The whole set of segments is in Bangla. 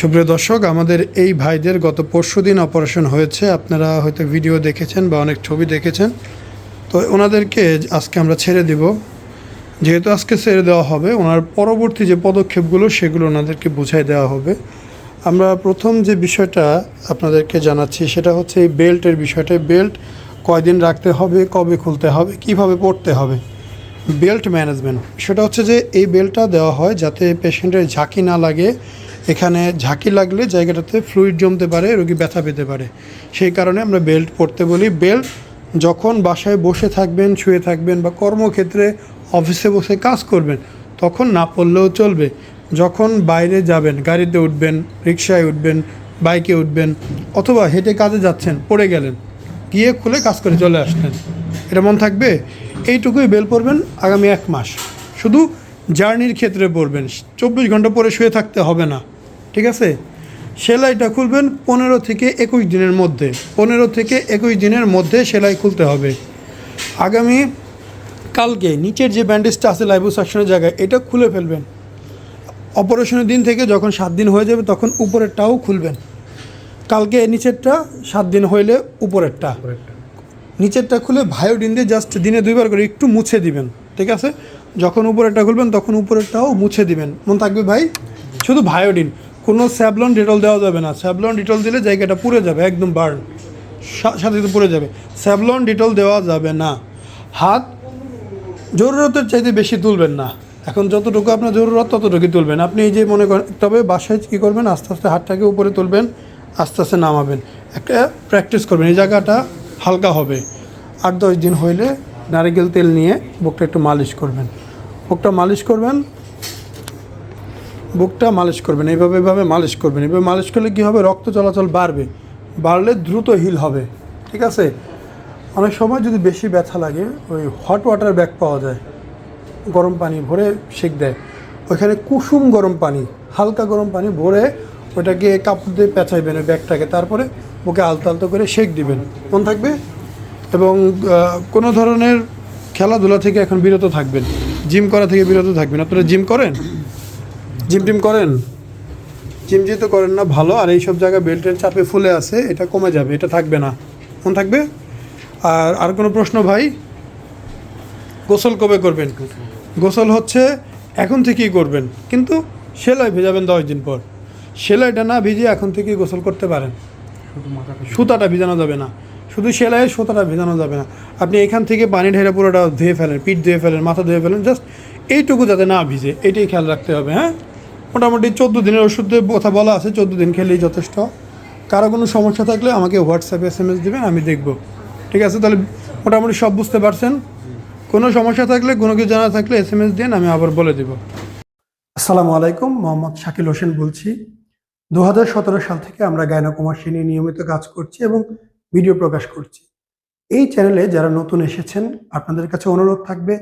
সুপ্রিয় দর্শক, আমাদের এই ভাইদের গত পরশু দিন অপারেশন হয়েছে। আপনারা হয়তো ভিডিও দেখেছেন বা অনেক ছবি দেখেছেন। তো ওনাদেরকে আজকে আমরা ছেড়ে দিব। যেহেতু আজকে ছেড়ে দেওয়া হবে, ওনার পরবর্তী যে পদক্ষেপগুলো, সেগুলো ওনাদেরকে বুঝাই দেওয়া হবে। আমরা প্রথম যে বিষয়টা আপনাদেরকে জানাচ্ছি, সেটা হচ্ছে এই বেল্টের বিষয়টা। বেল্ট কয়দিন রাখতে হবে, কবে খুলতে হবে, কীভাবে পড়তে হবে, বেল্ট ম্যানেজমেন্ট। সেটা হচ্ছে যে, এই বেল্টটা দেওয়া হয় যাতে পেশেন্টের ঝাঁকি না লাগে এখানে ঝাঁকি লাগলে জায়গাটাতে ফ্লুইড জমতে পারে, রোগী ব্যথা পেতে পারে। সেই কারণে আমরা বেল্ট পরতে বলি। বেল্ট যখন বাসায় বসে থাকবেন, শুয়ে থাকবেন বা কর্মক্ষেত্রে অফিসে বসে কাজ করবেন, তখন না পড়লেও চলবে। যখন বাইরে যাবেন, গাড়িতে উঠবেন, রিক্সায় উঠবেন বাইকে উঠবেন, অথবা হেঁটে কাজে যাচ্ছেন, পড়ে গেলেন, গিয়ে খুলে কাজ করে চলে আসলেন, এটা মন থাকবে? এইটুকুই বেল পড়বেন আগামী এক মাস। শুধু জার্নির ক্ষেত্রে পড়বেন চব্বিশ ঘণ্টা পরে শুয়ে থাকতে হবে না। ঠিক আছে? সেলাইটা খুলবেন পনেরো থেকে একুশ দিনের মধ্যে। পনেরো থেকে একুশ দিনের মধ্যে সেলাই খুলতে হবে। আগামী কালকে নিচের যে ব্যান্ডেজটা আছে লাইবোসাকশনের জায়গায় এটা খুলে ফেলবেন। অপারেশনের দিন থেকে যখন সাত দিন হয়ে যাবে তখন উপরেরটাও খুলবেন। কালকে নিচেরটা সাত দিন হইলে উপরেরটা। নিচেরটা খুলে ভায়োডিন দিয়ে জাস্ট দিনে দুইবার করে একটু মুছে দিবেন ঠিক আছে? যখন উপরেরটা খুলবেন তখন উপরেরটাও মুছে দিবেন। মন থাকবে ভাই? শুধু ভায়োডিন কোনো স্যাবলন ডিটল দেওয়া যাবে না। স্যাবলন ডিটল দিলে জায়গাটা পুড়ে যাবে, একদম বার্ন সাথে সাথে পুড়ে যাবে। স্যাবলন ডিটল দেওয়া যাবে না। হাত জরুরতের চাইতে বেশি তুলবেন না। এখন যতটুকু আপনার জরুরত, ততটুকুই তুলবেন। আপনি এই যে মনে করেন, তবে বাসায় কী করবেন? আস্তে আস্তে হাতটাকে উপরে তুলবেন, আস্তে আস্তে নামাবেন। একটা প্র্যাকটিস করবেন। এই জায়গাটা হালকা হবে। আট, দশ দিন হইলে নারিকেল তেল নিয়ে বুকটা একটু মালিশ করবেন। বুকটা মালিশ করবেন বুকটা মালিশ করবেন এইভাবে এইভাবে মালিশ করবেন এইভাবে মালিশ করলে কী হবে? রক্ত চলাচল বাড়বে। বাড়লে দ্রুত হিল হবে। ঠিক আছে? অনেক সময় যদি বেশি ব্যথা লাগে, ওই হট ওয়াটার ব্যাগ পাওয়া যায়, গরম পানি ভরে সেক দেয়। ওইখানে কুসুম গরম পানি, হালকা গরম পানি ভরে ওইটাকে কাপড় দিয়ে পেঁচাইবেন ওই ব্যাগটাকে। তারপরে বুকে আলতো আলতো করে সেক দিবেন। মন থাকবে? এবং কোনো ধরনের খেলাধুলা থেকে এখন বিরত থাকবেন। জিম করা থেকে বিরত থাকবেন। আপনারা জিম করেন? জিম টিম করেন? জিম তো করেন না ভালো। আর এইসব জায়গায় বেল্টের চাপে ফুলে আছে এটা কমে যাবে এটা থাকবে না। মন থাকবে? আর আর কোনো প্রশ্ন ভাই? গোসল কবে করবেন? গোসল হচ্ছে এখন থেকেই করবেন কিন্তু সেলাই ভেজাবেন দশ দিন পর। সেলাইটা না ভিজিয়ে এখন থেকেই গোসল করতে পারেন। সুতাটা ভিজানো যাবে না। শুধু সেলাইয়ের সুতাটা ভেজানো যাবে না। আপনি এখান থেকে পানি ঢেলে পুরোটা ধুয়ে ফেলেন পিঠ ধুয়ে ফেলেন মাথা ধুয়ে ফেলেন জাস্ট এইটুকু যাতে না ভিজে এটাই খেয়াল রাখতে হবে হ্যাঁ? মোটামুটি চোদ্দ দিনের ওষুধের কথা বলা আছে, চোদ্দ দিন খেলেই যথেষ্ট। কারও কোনো সমস্যা থাকলে আমাকে হোয়াটসঅ্যাপে এস এম এস দেবেন, আমি দেখব। ঠিক আছে? তাহলে মোটামুটি সব বুঝতে পারছেন? কোনো সমস্যা থাকলে, কোনো কিছু জানা থাকলে এস এম এস দিন, আমি আবার বলে দেব। আসসালামু আলাইকুম, মোহাম্মদ শাকিল হোসেন বলছি। দু হাজার সতেরো সাল থেকে আমরা গায়নাকুমাসী নিয়ে নিয়মিত কাজ করছি এবং ভিডিও প্রকাশ করছি। এই চ্যানেলে যারা নতুন এসেছেন, আপনাদের কাছে অনুরোধ থাকবে,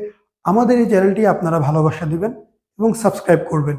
আমাদের এই চ্যানেলটি আপনারা ভালোবাসা দিবেন এবং সাবস্ক্রাইব করবেন।